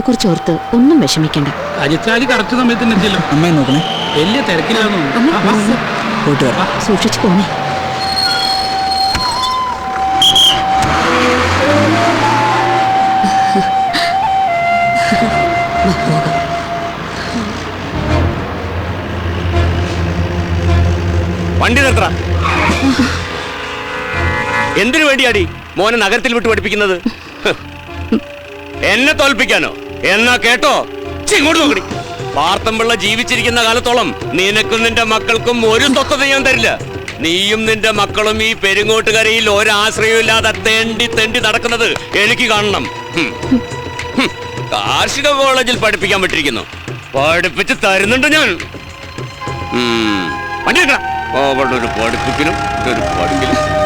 കുറിച്ച് ഓർത്ത് ഒന്നും വിഷമിക്കണ്ട. അജിത്താലി കറക്റ്റ് സമയത്തിന് എത്തിയല്ലോ. അമ്മയെ നോക്കണേ. വലിയ. പോയിട്ട് വരാം. സൂക്ഷിച്ചു പോണേ വണ്ടി നിർത്തറ എന്തിനു വേണ്ടിയാടി മോനെ നഗരത്തിൽ വിട്ട് പഠിപ്പിക്കുന്നത്? എന്നെ തോൽപ്പിക്കാനോ? എന്നാ കേട്ടോ? ഇങ്ങോട്ട് പാർത്തമ്പിള്ള ജീവിച്ചിരിക്കുന്ന കാലത്തോളം നിനക്കും നിന്റെ മക്കൾക്കും ഒരു സ്വത്തത ഞാൻ തരില്ല. നീയും നിന്റെ മക്കളും ഈ പെരുങ്ങോട്ടുകരയിൽ ഒരാശ്രയവും ഇല്ലാതെ തെണ്ടി തെണ്ടി നടക്കുന്നത് എനിക്ക് കാണണം. കാർഷിക കോളേജിൽ പഠിപ്പിക്കാൻ പറ്റിയിരിക്കുന്നു പഠിപ്പിച്ച് തരുന്നുണ്ട് ഞാൻ. പഠിപ്പിക്കലും ഒരു പഠിക്കലും.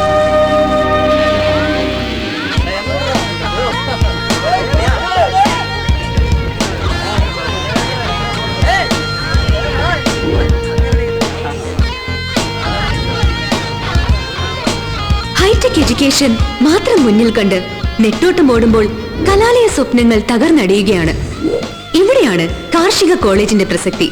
ഹൈടെക് എഡ്യൂക്കേഷൻ മാത്രം മുന്നിൽ കണ്ട് നെട്ടോട്ടം ഓടുമ്പോൾ കലാലയ സ്വപ്നങ്ങൾ തകർന്നടിയുകയാണ്. ഇവിടെയാണ് കാർഷിക കോളേജിന്റെ പ്രസക്തി.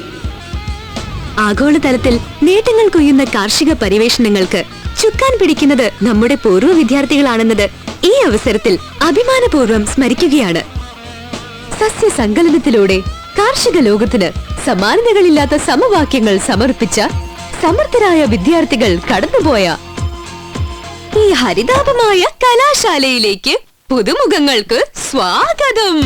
ആഗോളതലത്തിൽ നേട്ടങ്ങൾ കൊയ്യുന്ന കാർഷിക പരിവേഷണങ്ങൾക്ക് ചുക്കാൻ പിടിക്കുന്നത് നമ്മുടെ പൂർവ വിദ്യാർത്ഥികളാണെന്നത് ഈ അവസരത്തിൽ അഭിമാനപൂർവം സ്മരിക്കുകയാണ്. സസ്യസങ്കലനത്തിലൂടെ കാർഷിക ലോകത്തിന് സമാനതകളില്ലാത്ത സമവാക്യങ്ങൾ സമർപ്പിച്ച സമർത്ഥരായ വിദ്യാർത്ഥികൾ കടന്നുപോയ ഈ ഹരിതാപമായ കലാശാലയിലേക്ക് പുതുമുഖങ്ങൾക്ക് സ്വാഗതം.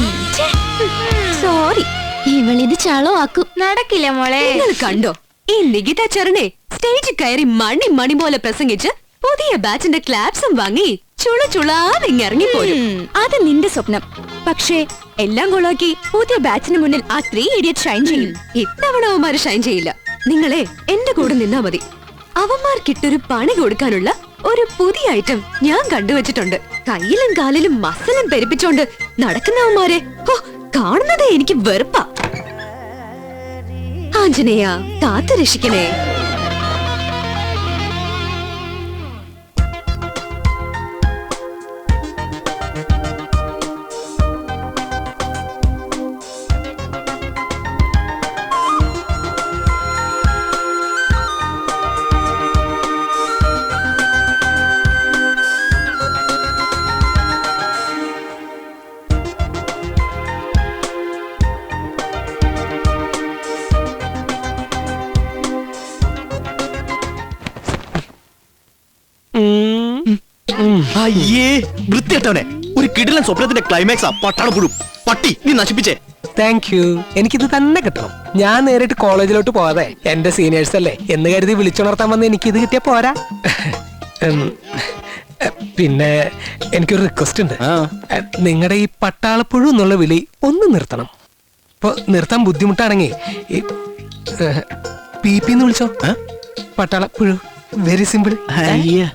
സോറി. ഇവളിത് ചളോ ആക്കും നടക്കില്ല മോളെ. നിങ്ങൾ കണ്ടോ? ഈ നികിത ചരണെ സ്റ്റേജിൽ കയറി മണി മണി പോലെ പ്രസംഗിച്ച് പുതിയ ബാച്ചിന്റെ ക്ലാപ്സും വാങ്ങി ചുള ചുളാന്ന് ഇറങ്ങിപ്പോരും. അത് നിന്റെ സ്വപ്നം. പക്ഷേ എല്ലാം കൊളാക്കി പുതിയ ബാച്ചിന് മുന്നിൽ ആ ത്രീ ഇഡിയറ്റ് ഷൈൻ ചെയ്യും. ഇത്തവണ അവന്മാര് ഷൈൻ ചെയ്യില്ല. നിങ്ങളെ എന്റെ കൂടെ നിന്നാ മതി. അവന്മാർക്കിട്ടൊരു പണി കൊടുക്കാനുള്ള ഒരു പുതിയ ഐറ്റം ഞാൻ കണ്ടുവച്ചിട്ടുണ്ട്. കയ്യിലും കാലിലും മസലും പെരുപ്പിച്ചോണ്ട് നടക്കുന്നവന്മാരെ ഹോ കാണുന്നതേ എനിക്ക് വെറുപ്പാ. ആഞ്ജനേയ കാത്തു രക്ഷിക്കണേ അയ്യേ വൃത്തിയട്ടവനെ ഒരു കിടിലൻ സ്വപ്നത്തിന്റെ ക്ലൈമാക്സ് ആ പട്ടാളപ്പുഴു. പട്ടി നീ നശിപ്പിച്ചേ. താങ്ക് യു എനിക്കിത് തന്നെ കിട്ടണം. ഞാൻ നേരിട്ട് കോളേജിലോട്ട് പോവാതെ എന്റെ സീനിയേഴ്സ് അല്ലേ എന്ന് കരുതി വിളിച്ചുണർത്താൻ വന്ന് എനിക്കിത് കിട്ടിയാ പോരാ. പിന്നെ എനിക്കൊരു റിക്വസ്റ്റ് ഉണ്ട്. നിങ്ങളുടെ ഈ പട്ടാളപ്പുഴു എന്നുള്ള വിളി ഒന്ന് നിർത്തണം. ഇപ്പൊ നിർത്താൻ ബുദ്ധിമുട്ടാണെങ്കിൽ പി പി എന്ന് വിളിച്ചോ? പട്ടാളപ്പുഴു. വെരി സിമ്പിൾ അയ്യ.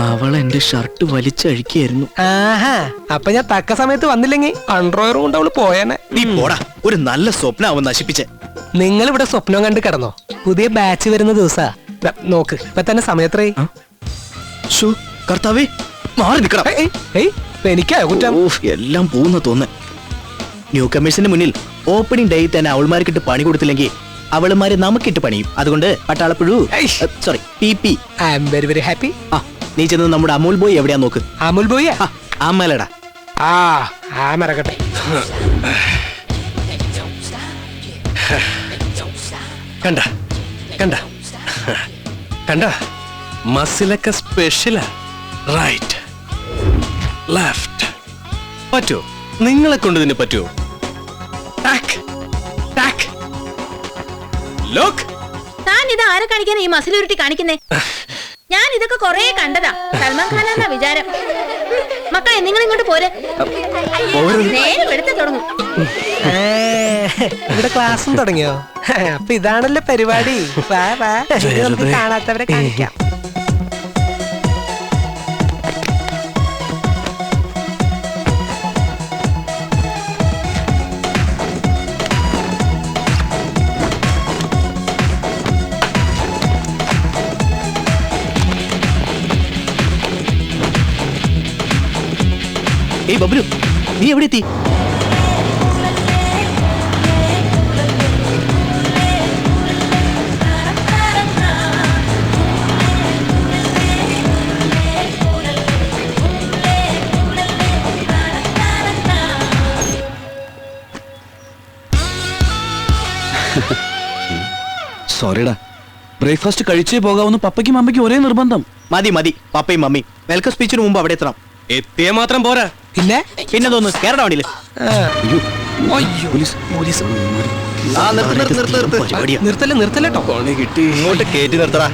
അവൾ എന്റെ ഷർട്ട് വലിച്ചഴിക്കായിരുന്നു ആഹാ അപ്പൊ ഞാൻ തക്ക സമയത്ത് വന്നില്ലെങ്കിൽ അൺഡ്രോയർ കൊണ്ട് അവൾ പോയേനെ. നീ പോടാ ഒരു നല്ല സ്വപ്നം അവൻ നശിപ്പിച്ചേ. നിങ്ങൾ ഇവിടെ സ്വപ്നം കണ്ട് കിടന്നോ? പുതിയ ബാച്ച് വരുന്ന ദിവസാ. ദാ, നോക്ക് ഇപ്പൊ തന്നെ സമയത്രേ ശോ, കർത്താവേ മാറി നിക്കണം എനിക്കാ കുറ്റം. ഓ എല്ലാം പോകുന്ന തോന്ന്. ന്യൂ കമ്മീഷന്റെ മുന്നിൽ ഓപ്പണിംഗ് ഡേ തന്നെ അവൾമാർക്കിട്ട് പണി കൊടുത്തില്ലെങ്കിൽ അവളുമാര് നമുക്കിട്ട് പണിയും. അതുകൊണ്ട് പട്ടാളപ്പുഴു ഏയ്. Sorry P P I M very very happy ആ. നീ ചെന്ന് നമ്മുടെ അമൂൽ ബോയ് എവിടെയാ നോക്ക്? അമുൽ ബോയ്? ആ, ആ മറക്കട്ടെ കണ്ട കണ്ട കണ്ട. മസിലൊക്കെ സ്പെഷ്യലാ റൈറ്റ് ലെഫ്റ്റ് പറ്റോ നിങ്ങളെ കൊണ്ട് ഇതിന് പറ്റുമോ ടാക്ക് ടാക്ക് ലോക്ക് താൻ ഇത് ആരെ കാണിക്കാനാ ഈ മസിൽ ഉരുട്ടി കാണിക്കുന്നേ? ഞാൻ ഇതൊക്കെ കൊറേ കണ്ടതാ. സൽമാൻ ഖാൻ എന്നാ വിചാരം. മക്കളെ നിങ്ങൾ ഇങ്ങോട്ട് പോരെ നേരെ തുടങ്ങും. ഇവിടെ ക്ലാസ്സും തുടങ്ങിയോ? അപ്പൊ ഇതാണല്ലോ പരിപാടി. വാ വാ. നമുക്ക് കാണാത്തവരെ കാണിക്കാം. ബബ്ലു നീ എവിടെ എത്തി? സോറിടാ. ബ്രേക്ക്ഫാസ്റ്റ് കഴിച്ചേ പോകാവുന്ന. പപ്പയ്ക്കും അമ്മയ്ക്കും ഒരേ നിർബന്ധം. മതി മതി. പപ്പയും മമ്മി വെൽക്കം സ്പീച്ചിന് മുമ്പ് അവിടെ എത്തണം. എത്തിയ മാത്രം പോരാ. പിന്നെ? പിന്നെ തോന്നുന്നു കേരള വണ്ടിയിൽ. Police police. നിർത്ത് നിർത്ത് നിർത്ത് നിർത്ത് പരിപാടിയാ. നിർത്തല്ലേ നിർത്തല്ലേട്ടോ കിട്ടി. ഇങ്ങോട്ട് കേറ്റി നിർത്തടാ.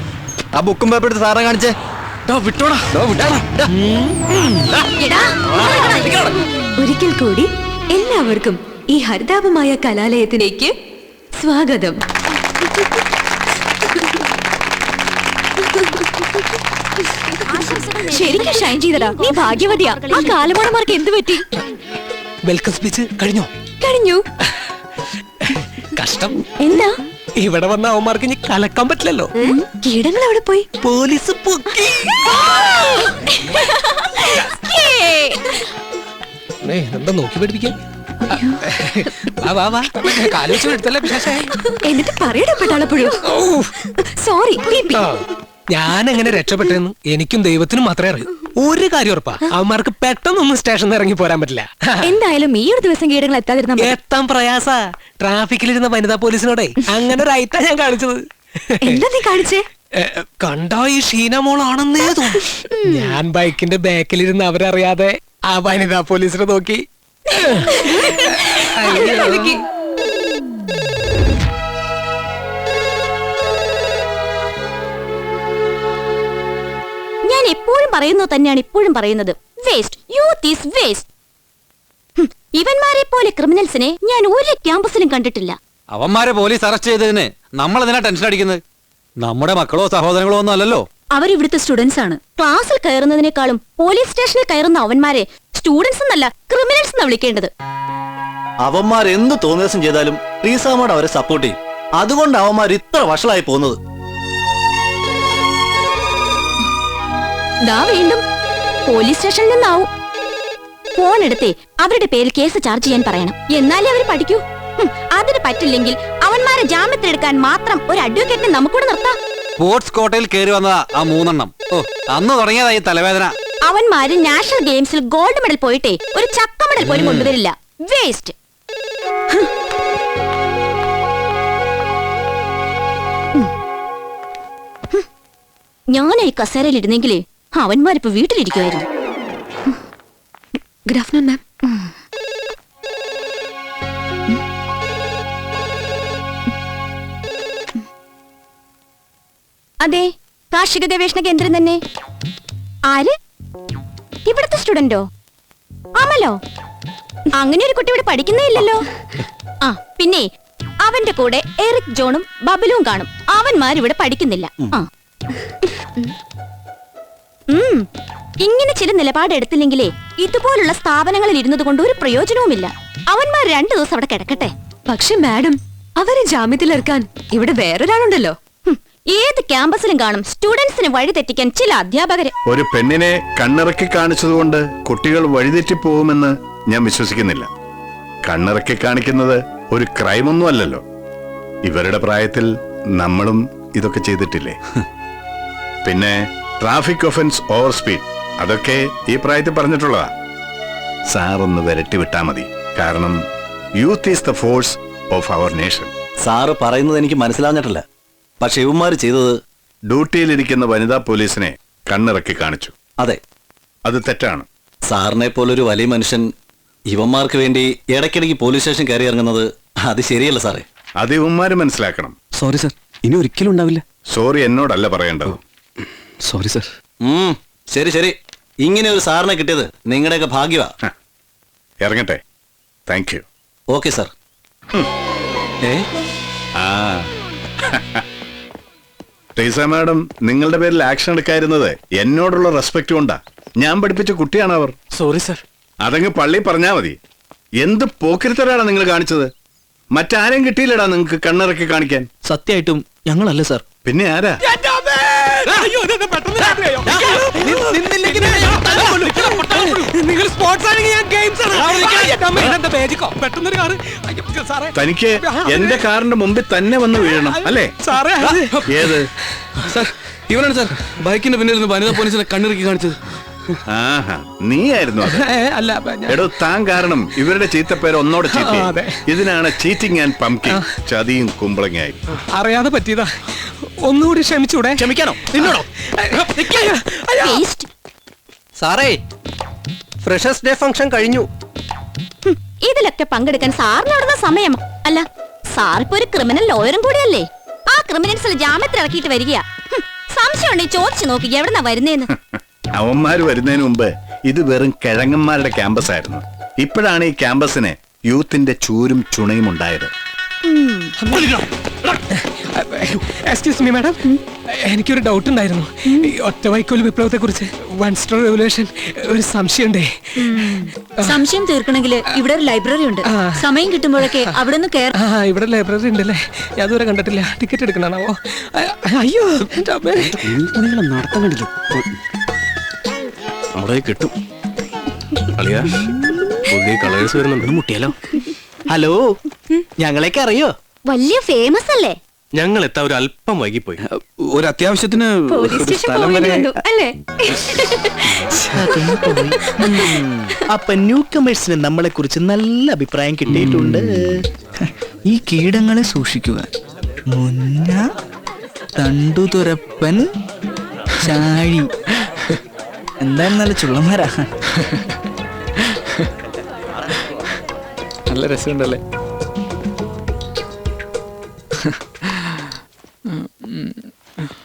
ആ ബുക്കും പേപ്പർ എടുത്ത് സാറെ കാണിച്ചേ. വിട്ടോടാ. ഒരിക്കൽ കൂടി എല്ലാവർക്കും ഈ ഹരിതാപമായ കലാലയത്തിലേക്ക് സ്വാഗതം. ശരിക്കും ഷൈൻ ചെയ്തടാ. നീ ഭാഗ്യവതിയാ. ആ കാലമാണമാർക്ക് എന്ത് പറ്റി? വെൽക്കം സ്പീച്ച് കഴിഞ്ഞോ? കഴിഞ്ഞു. കഷ്ടം. എന്താ? ഇവിടെ വന്ന അവന്മാർക്ക് ഇനി കലക്കാൻ പറ്റില്ലല്ലോ. കീടങ്ങൾ അവിടെ പോയി? പോലീസ് പൊക്കി. എന്താ നോക്കി പഠിപ്പിക്കാൻ? എന്നിട്ട് പറയടപ്പെട്ടാളപ്പോഴും സോറി ഞാൻ എങ്ങനെ രക്ഷപ്പെട്ടെന്ന് എനിക്കും ദൈവത്തിനും മാത്രമേ അറിയൂ. ഒരു കാര്യം ഉറപ്പാ അവന്മാർക്ക് പെട്ടെന്നൊന്നും സ്റ്റേഷനിൽ ഇറങ്ങി പോരാൻ പറ്റില്ല. എന്തായാലും ഈ ഒരു ദിവസം കീടങ്ങൾ എത്താതിരുന്ന എത്താൻ പ്രയാസ. ട്രാഫിക്കിലിരുന്ന വനിതാ പോലീസിനോടെ അങ്ങനെ ഒരു ഐറ്റാ ഞാൻ കാണിച്ചത്. എന്താ നീ കാണിച്ചേ? കണ്ടോ ഈ ഷീന മോളാണെന്നേ തോന്നുന്നു ഞാൻ ബൈക്കിന്റെ ബാക്കിലിരുന്ന് അവരറിയാതെ ആ വനിതാ പോലീസിനെ നോക്കി. പറയുന്നത് തന്നെയാണ് ഇപ്പോഴും പറയുന്നത്. വേസ്റ്റ് യൂത്ത് ഈസ് വേസ്റ്റ് ഇവന്മാരെ പോലെ ക്രിമിനൽസിനെ ഞാൻ ഒരു ക്യാമ്പസിലും കണ്ടിട്ടില്ല. അവന്മാരെ പോലീസ് അറസ്റ്റ് ചെയ്തതിന് നമ്മൾ എന്തിനാ ടെൻഷൻ അടിക്കുന്നത്? നമ്മുടെ മക്കളോ സഹോദരങ്ങളോ ഒന്നും അല്ലല്ലോ. അവരിവിടുത്തെ സ്റ്റുഡൻസ് ആണ്. ക്ലാസ്സിൽ കയറുന്നതിനേക്കാളും പോലീസ് സ്റ്റേഷനിൽ കയറുന്ന അവന്മാരെ സ്റ്റുഡൻസ് എന്നല്ല ക്രിമിനൽസ് എന്നാ വിളിക്കേണ്ടത്. അവന്മാർ എന്ത് തോന്നിയ ദിവസം ചെയ്താലും റീസാമോട് അവരെ സപ്പോർട്ട് ചെയ്യും. അതുകൊണ്ട് അവന്മാർ ഇത്ര വഷളായി പോകുന്നത്. ദാ വീണ്ടും. പോലീസ് സ്റ്റേഷനിൽ നിന്നാവും. ഫോൺ എടുത്തേ അവരുടെ പേരിൽ കേസ് ചാർജ് ചെയ്യാൻ പറയണം. എന്നാലേ അവർ പഠിക്കൂ. അതിന് പറ്റില്ലെങ്കിൽ അവന്മാരെ ജാമ്യത്തിലെടുക്കാൻ മാത്രം ഒരു അഡ്വക്കേറ്റിനെ നമുക്കൂടെ നിർത്താം. സ്പോർട്സ് കോട്ടയിൽ കയറി വന്നതാ ആ മൂന്നെണ്ണം. ഓ അന്ന് തുടങ്ങിയതായി തലവേദന. അവന്മാര് നാഷണൽ ഗെയിംസിൽ ഗോൾഡ് മെഡൽ പോയിട്ടേ ഒരു ചക്ക മെഡൽ പോലും കൊണ്ടുവരില്ല. വേസ്റ്റ്. ഞാൻ ഈ കസേരയിൽ ഇരുന്നെങ്കിലേ അവന്മാരിപ്പോ വീട്ടിലിരിക്കുമായിരുന്നു ഗുഡ് ആഫ്റ്റർനൂൺ മാം അതെ കാർഷിക ഗവേഷണ കേന്ദ്രം തന്നെ. ആര്? ഇവിടുത്തെ സ്റ്റുഡന്റോ ആമല്ലോ അങ്ങനെ ഒരു കുട്ടി ഇവിടെ പഠിക്കുന്നേ ഇല്ലല്ലോ. ആ പിന്നെ അവന്റെ കൂടെ എറിക് ജോണും ബബിലും കാണും. അവന്മാരിവിടെ പഠിക്കുന്നില്ല. ആ. ഇങ്ങനെ ചില നിലപാട് എടുത്തില്ലെങ്കിലേ ഇതുപോലുള്ള സ്ഥാപനങ്ങളിൽ ഇരുന്നത് കൊണ്ട് ഒരു പ്രയോജനവുമില്ല. അവന്മാർ രണ്ടു ദിവസം അവിടെ കിടക്കട്ടെ. പക്ഷെ മാഡം അവരെ ജാമ്യത്തിലിറക്കാൻ ഇവിടെ വേറൊരാളുണ്ടല്ലോ. ഏത് ക്യാമ്പസിലും കാണും സ്റ്റുഡൻസിന് വഴി തെറ്റിക്കാൻ ചില അധ്യാപകര്. ഒരു പെണ്ണിനെ കണ്ണിറക്കി കാണിച്ചതുകൊണ്ട് കുട്ടികൾ വഴിതെറ്റി പോകുമെന്ന് ഞാൻ വിശ്വസിക്കുന്നില്ല. കണ്ണിറക്കി കാണിക്കുന്നത് ഒരു ക്രൈമൊന്നും അല്ലല്ലോ. ഇവരുടെ പ്രായത്തിൽ നമ്മളും ഇതൊക്കെ ചെയ്തിട്ടില്ലേ? പിന്നെ ട്രാഫിക് ഒഫൻസ് ഓവർ സ്പീഡ്. അതൊക്കെ ഈ പ്രായത്തിൽ പറഞ്ഞിട്ടുള്ളതാ. സാറൊന്ന് വിരട്ടി വിട്ടാ മതി. കാരണം youth is the force of our nation sir പറയുന്നത് എനിക്ക് മനസ്സിലാഞ്ഞിട്ടില്ല പക്ഷെ ഇവന്മാർ ചെയ്തത് ഡ്യൂട്ടിയിലിരിക്കുന്ന വനിതാ പോലീസിനെ കണ്ണിറക്കി കാണിച്ചു. അതെ. അത് തെറ്റാണ്. സാറിനെ പോലൊരു വലിയ മനുഷ്യൻ ഇവന്മാർക്ക് വേണ്ടി ഇടയ്ക്കിടയ്ക്ക് പോലീസ് സ്റ്റേഷൻ കയറി ഇറങ്ങുന്നത് അത് ശരിയല്ല സാറേ. അത് ഇവന്മാര് മനസ്സിലാക്കണം. സോറി സർ ഇനി ഒരിക്കലും ഉണ്ടാവില്ല. സോറി എന്നോടല്ല പറയേണ്ടത്. സോറി സർ ഉം, ശരി ശരി. ഇങ്ങനെ ഒരു സാറിനെ കിട്ടിയത് നിങ്ങളുടെയൊക്കെ ഭാഗ്യമാ ഇറങ്ങട്ടെ. താങ്ക് യു ഓക്കെ സാർ ഏ? ടീസ മാഡം നിങ്ങളുടെ പേരിൽ ആക്ഷൻ എടുക്കാതിരുന്നത് എന്നോടുള്ള റെസ്പെക്ട് കൊണ്ടാ. ഞാൻ പഠിപ്പിച്ച കുട്ടിയാണ് അവർ. സോറി സർ അതങ്ങ് പള്ളി പറഞ്ഞാ മതി. എന്ത് പോക്കിരിത്തരാണ് നിങ്ങൾ കാണിച്ചത്? മറ്റാരും കിട്ടിയില്ലടാ നിങ്ങൾക്ക് കണ്ണിറക്കി കാണിക്കാൻ. സത്യമായിട്ടും ഞങ്ങളല്ല സാർ പിന്നെ ആരാ? നിങ്ങൾ സ്പോർട്സ് ആണെങ്കിൽ ഞാൻ ഗെയിംസ് ആണ്. മേജിക്കോ പെട്ടെന്നൊരു കാറ്. അയ്യോ, സാറേ. തനിക്ക് എന്റെ കാറിന്റെ മുമ്പിൽ തന്നെ വന്ന് വീഴണം അല്ലേ? സാറേ ഏത്? സാർ ഇവനാണ് സാർ. ബൈക്കിന്റെ പിന്നിൽ നിന്ന് വനിതാ പോലീസിനെ കണ്ണിറക്കി കാണിച്ചത്. ആഹാ നീയായിരുന്നു അല്ല എടോ താൻ കാരണം ഇവരുടെ ചീത്തപ്പേര് ഒന്നോടെ ചീത്ത. പേര് ഒന്നോട് ഇതിനാണ് ചീറ്റിംഗ് ആൻഡ് പംകിങ് ചതിയും കുമ്പളങ്ങായി അറിയാതെ പറ്റിയതാ. ഒന്നുകൂടി ക്ഷമിച്ചൂടെ? ക്ഷമിക്കാനോ? നിന്നോടോ? സാറേ ഫ്രഷേഴ്സ് ഡേ ഫംഗ്ഷൻ കഴിഞ്ഞു. ഇതിലൊക്കെ പങ്കെടുക്കാൻ സാറിന് എവിടുന്ന സമയം. അല്ല സാറിപ്പോ ഒരു ക്രിമിനൽ ലോയറും കൂടിയല്ലേ? ആ ക്രിമിനൽസിൽ ജാമ്യത്തിൽ ഇറക്കിയിട്ട് വരികയാ. ഹും, സംശയം ഉണ്ടെങ്കിൽ ചോദിച്ചു നോക്കി എവിടെന്നാ വരുന്നേന്ന്? അവന്മാര് വരുന്നതിന് മുമ്പ് ഇത് വെറും കിഴങ്ങന്മാരുടെ ക്യാമ്പസ് ആയിരുന്നു. ഇപ്പോഴാണ് ഈ ക്യാമ്പസിന് യൂത്തിന്റെ ചൂരും ചുണയും ഉണ്ടായത്. എക്സ്ക്യൂസ് മീ മാഡം എനിക്കൊരു ഡൗട്ട് ഉണ്ടായിരുന്നു. ഈ ഒറ്റ വൈക്കോൽ വിപ്ലവത്തെ കുറിച്ച് വൺ സ്റ്റാർ റെവല്യൂഷൻ ഒരു സംശയമുണ്ടേ. സംശയം തീർക്കണമെങ്കിൽ ഇവിടെ ഒരു ലൈബ്രറി ഉണ്ട്. സമയം കിട്ടുമ്പോഴൊക്കെ അവിടെ നിന്ന് കയറി ആ ഇവിടെ ലൈബ്രറി ഉണ്ടല്ലേ. ഞാൻ ഇതുവരെ കണ്ടിട്ടില്ല. ടിക്കറ്റ് എടുക്കണോ അയ്യോ എന്റെ അമ്മേ. നടത്താൻ കണ്ടില്ല കിട്ടും. അളിയാ പുതിയ കളേഴ്സ് വരുന്നുണ്ട്. മുട്ടിയാലോ? ഹലോ ഞങ്ങളെയൊക്കെ അറിയോ? വലിയ ഫേമസ് അല്ലേ? ഞങ്ങൾ എത്താൻ ഒരു അല്പം വൈകിപ്പോയി. ഒരു അത്യാവശ്യത്തിന് പോലീസ് സ്റ്റേഷൻ പോകേണ്ടി വന്നു അല്ലേ? അപ്പൊ ന്യൂ കമേഴ്സിന് നമ്മളെ കുറിച്ച് നല്ല അഭിപ്രായം കിട്ടിയിട്ടുണ്ട്. ഈ കീടങ്ങളെ സൂക്ഷിക്കുക. മുന്ന തണ്ടുതുരപ്പൻ ചാഴി. എന്തായാലും നല്ല ചുള്ളന്മാരാ? നല്ല രസമുണ്ടല്ലേ?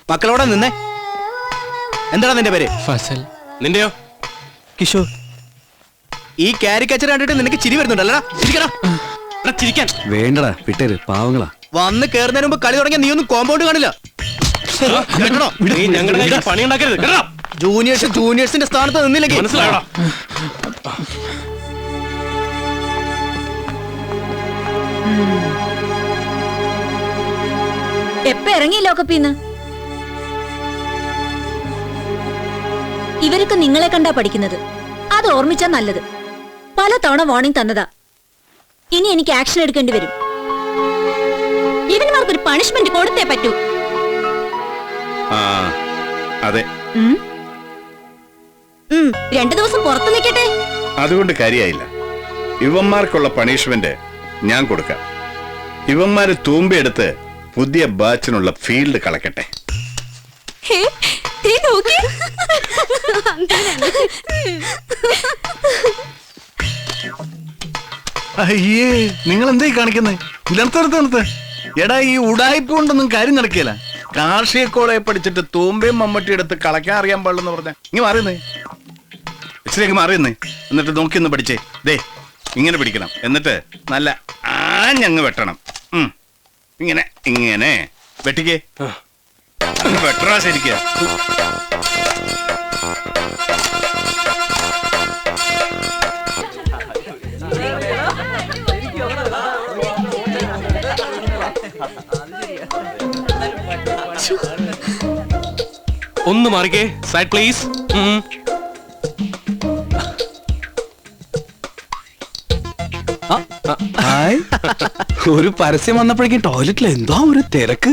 മക്കളോടെ നിന്നെ. എന്താണ് നിന്റെ പേര്? ഫസൽ. നിന്റെയോ? കിഷോർ. ഈ കാരിക്കച്ചർ കണ്ടിട്ട് നിനക്ക് ചിരി വരുന്നുണ്ടല്ലടാ. ചിരിക്കടാ. എടാ, ചിരിക്കാൻ. വേണ്ടടാ വിട്ടേര് പാവങ്ങളാ. വന്ന് കേറുന്നതിന് മുമ്പ് കളി തുടങ്ങിയ നീ ഒന്നും കോമ്പൗണ്ട് കാണില്ല കേട്ടോ? നീ ഞങ്ങളുടെ കയ്യിൽ പണി ഉണ്ടാക്കരുത് കേട്ടോ ജൂനിയേഴ്സ് ജൂനിയേഴ്സിന്റെ സ്ഥാനത്ത് നിന്നില്ലെങ്കിൽ മനസ്സിലായോടാ എപ്പ ഇറങ്ങി ലോക്കപ്പിന്ന് ഇവരൊക്കെ നിങ്ങളെ കണ്ടാ പഠിക്കുന്നത്. അത് ഓർമ്മിച്ചാ നല്ലത്. പല തവണ വാർണിംഗ് തന്നതാ. ഇനി എനിക്ക് ആക്ഷൻ എടുക്കേണ്ടി വരും. ഇവന്മാർക്കൊരു പണിഷ്മെന്റ് കൊടുത്തേ പറ്റൂ. അതെ. രണ്ടു ദിവസം പുറത്തു നിൽക്കട്ടെ. അതുകൊണ്ട് കാര്യായില്ല. ഇവന്മാർക്കുള്ള പണിഷ്മെന്റ് ഞാൻ കൊടുക്കാം. ഇവന്മാര് തൂമ്പെടുത്ത് പുതിയ ബാച്ചിനുള്ള ഫീൽഡ് കളക്കട്ടെ. അയ്യേ നിങ്ങൾ എന്തായി കാണിക്കുന്നേ? നിർത്ത് നിർത്ത് എടാ ഈ ഉടായ്പ കൊണ്ടൊന്നും കാര്യം നടക്കില്ല. കാർഷിക കോളേജ് പഠിച്ചിട്ട് തൂമ്പയും മമ്മട്ടി എടുത്ത് കളക്കാൻ അറിയാൻ പാടില്ലെന്ന് പറഞ്ഞ. ഇങ്ങനെ മാറിയെന്നേ ഇച്ചിരിയൊക്കെ മാറിയെന്നേ എന്നിട്ട് നോക്കി ഒന്ന് പഠിച്ചേ. ദേ ഇങ്ങനെ പിടിക്കണം. എന്നിട്ട് നല്ല ആഞ്ഞങ്ങ് വെട്ടണം. ഇങ്ങനെ ഇങ്ങനെ. വെട്ടിക്കേ. വെട്ടണ ശരിക്കും? ഒന്ന് മാറിക്കേ. Side please hi. ഒരു പരസ്യം വന്നപ്പോഴേക്കും ടോയ്ലറ്റിൽ എന്തോ ഒരു തിരക്ക്.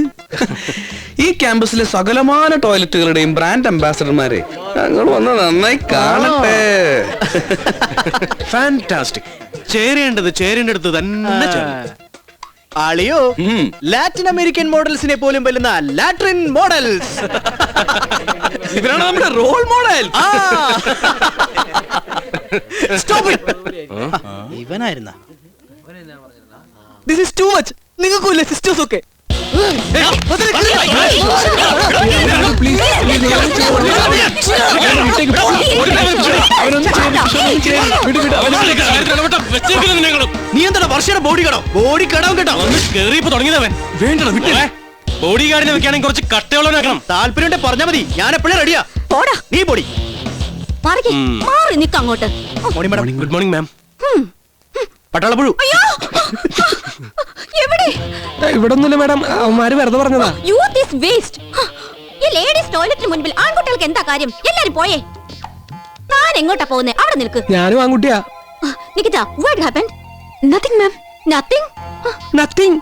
ഈ ക്യാമ്പസിലെ സകലമായ ടോയ്ലറ്റുകളുടെയും ബ്രാൻഡ് അംബാസഡർമാരെ ഞങ്ങൾ വന്ന് നന്നായി കാണട്ടെ. ഫാന്റാസ്റ്റിക് ചേരേണ്ടത് ചേരേണ്ടടുത്ത് തന്നെ ചേരണം. ആളിയോ ലാറ്റിൻ അമേരിക്കൻ മോഡൽസിനെ പോലും വെല്ലുന്ന ലാറ്റിൻ മോഡൽസ് ഇവരാണ് നമ്മുടെ റോൾ മോഡൽ ഇവനായിരുന്ന? ദിസ് ഇസ് ടു മച്ച് നിങ്ങൾക്കില്ല സിസ്റ്റേഴ്സ് ഒക്കെ? പ്ലീസ്. നീ എന്താ വർഷയുടെ ബോഡി കടം ബോഡി കടവും കേട്ടോ കേറിയപ്പോ തുടങ്ങിയതവൻ വേണ്ടടാ വിട്ടേ ബോഡി ഗാർഡിനെ വെക്കുകയാണെങ്കിൽ കുറച്ച് കട്ടയുള്ളവനാക്കണം താല്പര്യം പറഞ്ഞാ മതി ഞാൻ എപ്പോഴും റെഡിയാ പോടാ നീ പൊടി. മാറി നിക്ക അങ്ങോട്ട് ഗുഡ് മോർണിംഗ് മാം പട്ടാളപ്പുഴു എവിടെ ഇവിടെ ഒന്നുമില്ല മാഡം അവന്മാര് വെറുതെ പറഞ്ഞതാ യൂത്ത് ഈസ് വേസ്റ്റ് ഈ ലേഡീസ് ടോയ്ലറ്റിന് മുൻപിൽ ആൺകുട്ടികൾക്ക് എന്താ കാര്യം എല്ലാരും പോയേ എങ്ങോട്ടാ പോകുന്നേ? അവിടെ നിൽക്ക്. ഞാനും ആൺകുട്ടിയാ. Nikita what happen nothing ma'am nothing nothing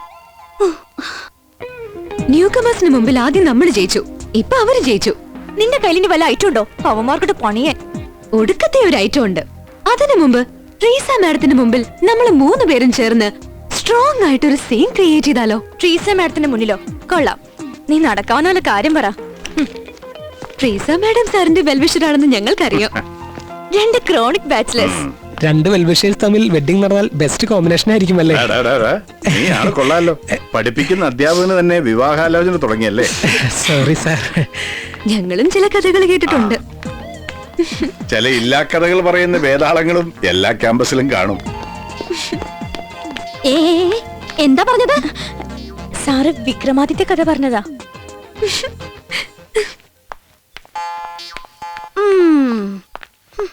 new കമേഴ്സിന് മുമ്പിൽ ആദ്യം നമ്മൾ ജയിച്ചു. ഇപ്പൊ അവർ ജയിച്ചു. നിന്റെ കയ്യിൽ വല്ല ഐറ്റം ഉണ്ടോ അവന്മാർക്കിട്ട് പണിയാൻ ഒടുക്കത്തെ ഒരു ഐറ്റം ഉണ്ട് അതിനു മുമ്പ് ട്രീസ മാഡത്തിന് മുമ്പിൽ നമ്മൾ മൂന്ന് പേരും ചേർന്ന് സ്ട്രോങ് ആയിട്ട് ഒരു സീൻ ക്രിയേറ്റ് ചെയ്താലോ? ട്രീസ മാഡത്തിന്റെ മുന്നിലോ? കൊള്ളാം. നീ നടക്കാവുന്ന കാര്യം പറ. ട്രീസ മാഡം സാറിന്റെ വെൽവിഷറാണെന്ന് ഞങ്ങൾക്കറിയാം. രണ്ട് ക്രോണിക് ബാച്ചിലേഴ്സ് രണ്ട് വെൽവിഷേഴ്സ് തമ്മിൽ വെഡിങ് നടന്നാൽ ബെസ്റ്റ് കോമ്പിനേഷൻ ആയിരിക്കും അല്ലേ നീ കൊള്ളാലോ. പഠിപ്പിക്കുന്ന അധ്യാപകന് തന്നെ വിവാഹാലോചന തുടങ്ങിയല്ലേ? സോറി സാർ ഞങ്ങളും ചില കഥകൾ കേട്ടിട്ടുണ്ട്. ചില ഇല്ലാ കഥകൾ പറയുന്ന വേദാളങ്ങളും എല്ലാ ക്യാമ്പസിലും കാണും. ഏ എന്താ പറഞ്ഞത്? സാറ് വിക്രമാദിത്യ കഥ പറഞ്ഞതാ. ഉം,